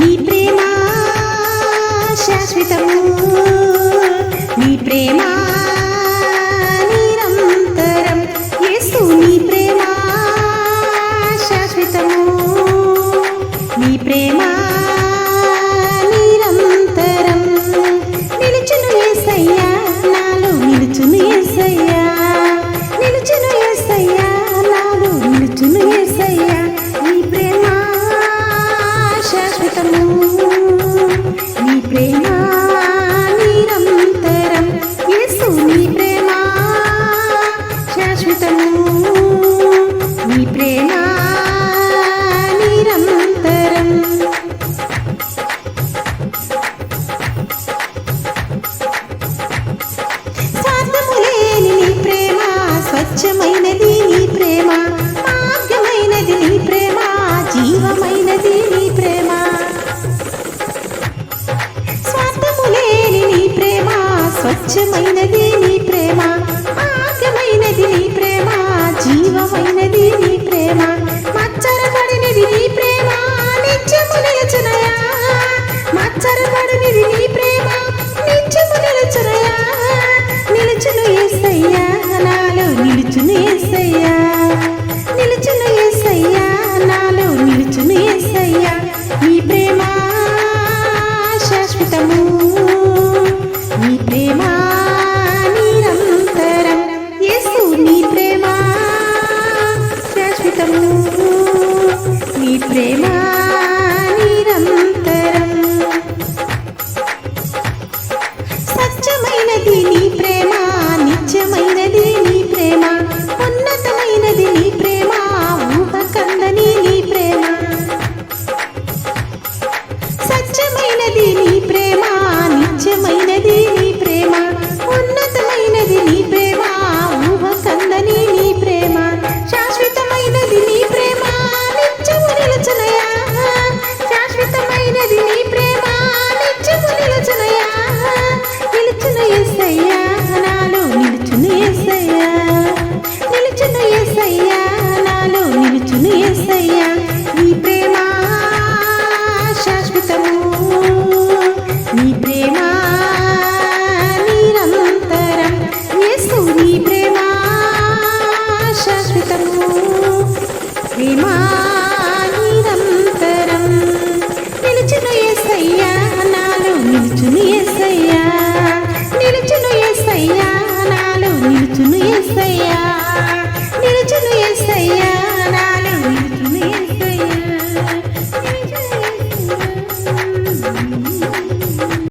నీ ప్రేమ శాశ్వతము నీ ప్రేమ నిరంతరం. యేసు నీ ప్రేమ శాశ్వతము నీ ప్రేమ శాశ్వతము నీ ప్రేమ నిరంతరం యేసు నీ ప్రేమ శాశ్వతము నీ ప్రేమ నిరంతరం స్వార్థము లేని నీ ప్రేమ స్వచ్ఛమైనది స్వచ్ఛమైనది నీ ప్రేమ భాగ్యమైనది నీ ప్రేమ జీవమైనది నీ ప్రేమ.